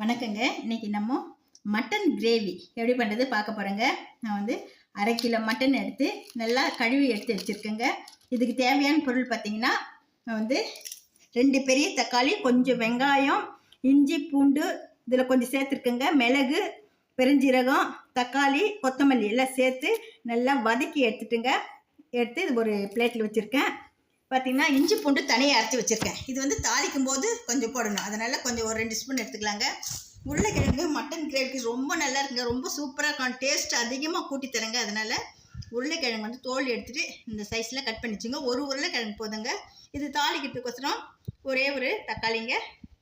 வணக்கங்க. இன்னைக்கு நம்ம மட்டன் கிரேவி எப்படி பண்ணுறது பார்க்க போகிறோங்க நான் வந்து அரை கிலோ மட்டன் எடுத்து நல்லா கழுவி எடுத்து வச்சுருக்கேங்க. இதுக்கு தேவையான பொருள் பார்த்தீங்கன்னா நான் வந்து ரெண்டு பெரிய தக்காளி கொஞ்சம் வெங்காயம் இஞ்சி பூண்டு இதில் கொஞ்சம் சேர்த்துருக்கேங்க. மிளகு பெருஞ்சீரகம் தக்காளி கொத்தமல்லி எல்லாம் சேர்த்து நல்லா வதக்கி எடுத்துட்டுங்க. எடுத்து இது ஒரு பிளேட்டில் வச்சுருக்கேன். பார்த்திங்கன்னா இஞ்சி பூண்டு தனியாக அரைச்சி வச்சுருக்கேன். இது வந்து தாளிக்கும் போது கொஞ்சம் போடணும். அதனால் கொஞ்சம் ஒரு ரெண்டு ஸ்பூன் எடுத்துக்கலாங்க. உருளைக்கிழங்கு மட்டன் கிரேவிக்கு ரொம்ப நல்லா இருக்குங்க. ரொம்ப சூப்பராக இருக்கும். டேஸ்ட் அதிகமாக கூட்டி தரேங்க. அதனால் உருளைக்கிழங்கு வந்து தோல் எடுத்துகிட்டு இந்த சைஸில் கட் பண்ணிச்சுங்க. ஒரு உருளைக்கிழங்கு போதுங்க. இது தாளிக்கிறதுக்கோசரம் ஒரே ஒரு தக்காளிங்க.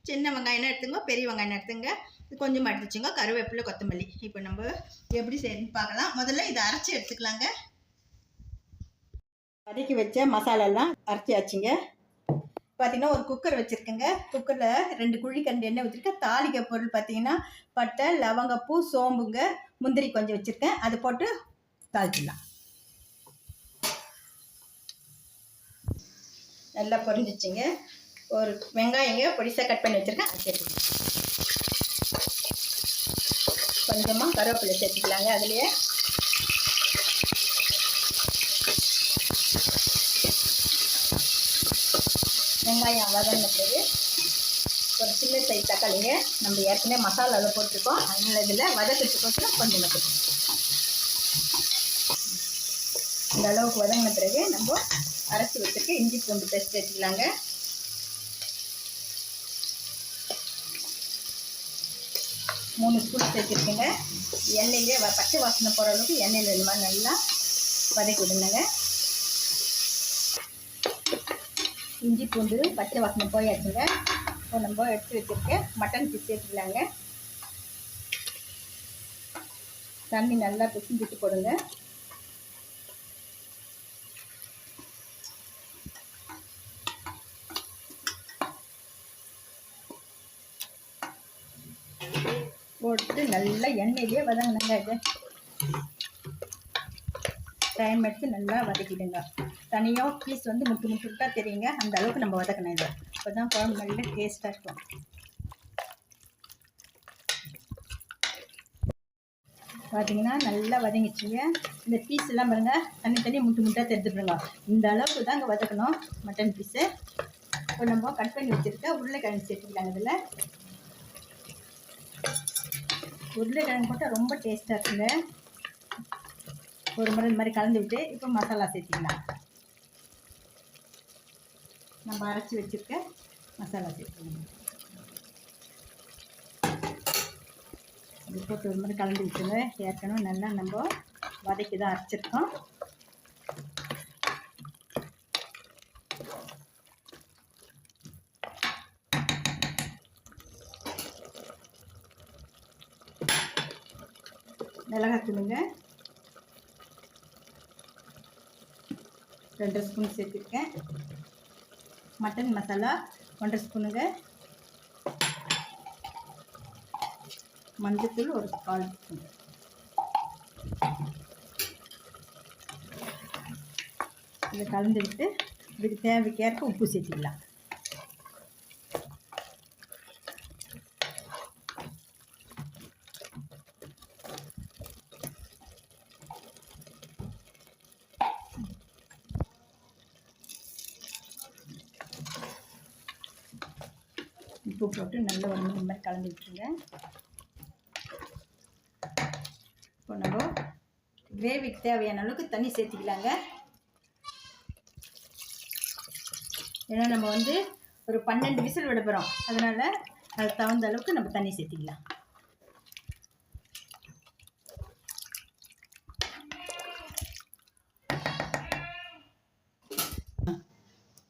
சின்ன வெங்காயம் எடுத்துங்க. பெரிய வெங்காயம் எடுத்துங்க. இது கொஞ்சமாக எடுத்து வச்சுங்க கருவேப்பிலை கொத்தமல்லி. இப்போ நம்ம எப்படி செய்யணும்னு பார்க்கலாம். முதல்ல இதை அரைச்சி எடுத்துக்கலாங்க. வதக்கி வச்ச மசாலாலாம் அரைச்சாச்சுங்க. பார்த்தீங்கன்னா ஒரு குக்கர் வச்சுருக்கேங்க. குக்கரில் ரெண்டு குழிக்கரண்டி எண்ணெய் வச்சுருக்கேன் தாளிக்க பொருள் பார்த்தீங்கன்னா பட்டை லவங்கப்பூ சோம்புங்க முந்திரி கொஞ்சம் வச்சுருக்கேன். அதை போட்டு தாளிச்சிடலாம். நல்லா பொரிஞ்சிச்சுங்க. ஒரு வெங்காயங்க பொடிசாக கட் பண்ணி வச்சுருக்கேன். அது சேர்த்துக்கலாம். கொஞ்சமாக கருவேப்பிலை சேர்த்துக்கலாங்க. அதுலேயே வெங்காயம் வதங்கின பிறகு ஒரு சின்ன சைஸ் தக்காளிங்க. நம்ம ஏற்கனவே மசாலாவில் போட்டிருக்கோம். அதனால இதில் வதக்கிறதுக்கோசரம் கொஞ்சம் போட்டுருக்கோம் இந்த அளவுக்கு வதங்கின பிறகு நம்ம அரைச்சி வச்சுருக்க இஞ்சி பூண்டு பேஸ்ட் வச்சுக்கலாங்க மூணு ஸ்பூன் சேர்த்துருக்கேங்க. எண்ணெயிலே வ- பச்சை வாசனை போகிற அளவுக்கு எண்ணெயில் இந்த மாதிரி நல்லா வதக்கி விடுங்க இஞ்சி பூண்டு பச்சை வாசனை போயாச்சுங்க இப்போ நம்ம எடுத்து வச்சுருக்கேன் மட்டன் பீஸ் சேர்த்துக்கலாங்க தண்ணி நல்லா பிசிஞ்சிட்டு போடுங்க. போட்டு நல்லா எண்ணெயிலே வதங்கினாங்க இது. டைம் எடுத்து நல்லா வதக்கிடுங்க. தனியாக பீஸ் வந்து முட்டு முட்டுட்டா தெரியுங்க. அந்த அளவுக்கு நம்ம வதக்கணும் இதை. அப்போ தான் குழம்பு நல்ல டேஸ்ட்டாக இருக்கும். பார்த்தீங்கன்னா நல்லா வதங்கிச்சுங்க இந்த பீஸ் எல்லாம் பாருங்கள் தனித்தனியாக முட்டு முட்டாக தெரிஞ்சுடுங்க இந்த அளவுக்கு தாங்க வதக்கணும் மட்டன் பீஸு இப்போ நம்ம கட் பண்ணி வச்சுருக்க உருளைக்கிழங்கு சேர்த்துக்கலாங்க இதில். உருளைக்கிழங்கு போட்டால் ரொம்ப டேஸ்ட்டாக இருக்குங்க. ஒரு முறை இந்த மாதிரி கலந்து விட்டு இப்போ மசாலா சேர்த்திக்கலாம். நம்ம அரைச்சி வச்சுருக்க மசாலா சேர்த்துக்கணும் இது போட்டு ஒரு முறை கலந்து விட்டுங்க ஏற்கனவே நல்லா நம்ம வதக்கி தான் அரைச்சிருக்கோம். மிளகாத்தூளுங்க. ரெண்டு ஸ்பூன் சேர்த்துருக்கேன். மட்டன் மசாலா ஒன்றரை ஸ்பூனுங்க. மஞ்சத்தூள் ஒரு கால் ஸ்பூன். இதை கலந்துக்கிட்டு இதுக்கு தேவைக்கேற்ப உப்பு சேர்த்துக்கலாம். உப்பு போட்டு நல்லா ஒரு மூணு மாதிரி கலந்து விட்டுருங்க. இப்போ நம்ம கிரேவிக்கு தேவையான அளவுக்கு தண்ணி சேர்த்திக்கலாங்க. ஏன்னா நம்ம வந்து ஒரு பன்னெண்டு விசில் விட போகிறோம் அதனால் அதுக்கு தகுந்த அளவுக்கு நம்ம தண்ணி சேர்த்திக்கலாம்.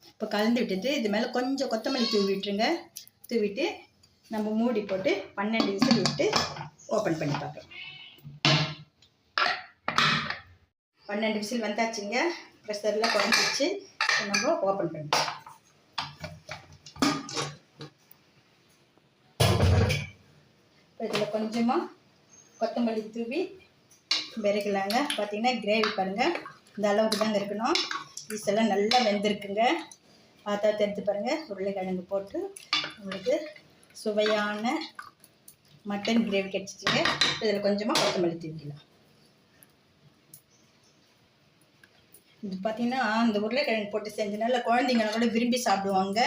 இப்போ கலந்து விட்டுட்டு இது மேலே கொஞ்சம் கொத்தமல்லி தூவி விட்டுருங்க. தூவிட்டு நம்ம மூடி போட்டு பன்னெண்டு விசில் விட்டு ஓப்பன் பண்ணி பார்க்கலாம். பன்னெண்டு விசில் வந்தாச்சுங்க. ப்ரெஷரில் குறைஞ்சிச்சு நம்ம ஓப்பன் பண்ணிக்கலாம் இப்போ இதில் கொஞ்சமாக கொத்தமல்லி தூவி விரைக்கலாங்க பார்த்தீங்கன்னா கிரேவி பாருங்கள் இந்த அளவுக்கு தாங்க இருக்கணும். பீஸ் எல்லாம் நல்லா வெந்திருக்குங்க. பார்த்தா தெரிஞ்சு பாருங்கள் உருளைக்கிழங்கு போட்டு உங்களுக்கு சுவையான மட்டன் கிரேவி கிடச்சிச்சிங்க. இதில் கொஞ்சமாக கொத்தமல்லி தூக்கிக்கலாம் இது பார்த்திங்கன்னா அந்த உருளைக்கிழங்கு போட்டு செஞ்சனால குழந்தைங்க கூட விரும்பி சாப்பிடுவாங்க.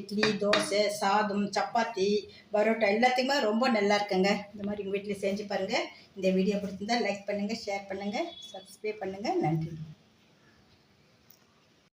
இட்லி தோசை சாதம் சப்பாத்தி பரோட்டா எல்லாத்துக்குமே ரொம்ப நல்லா இருக்குங்க. இந்த மாதிரி உங்கள் வீட்டில் செஞ்சு பாருங்கள் இந்த வீடியோ பிடிச்சிருந்தால் லைக் பண்ணுங்கள் ஷேர் பண்ணுங்கள் சப்ஸ்கிரைப் பண்ணுங்கள் நன்றி.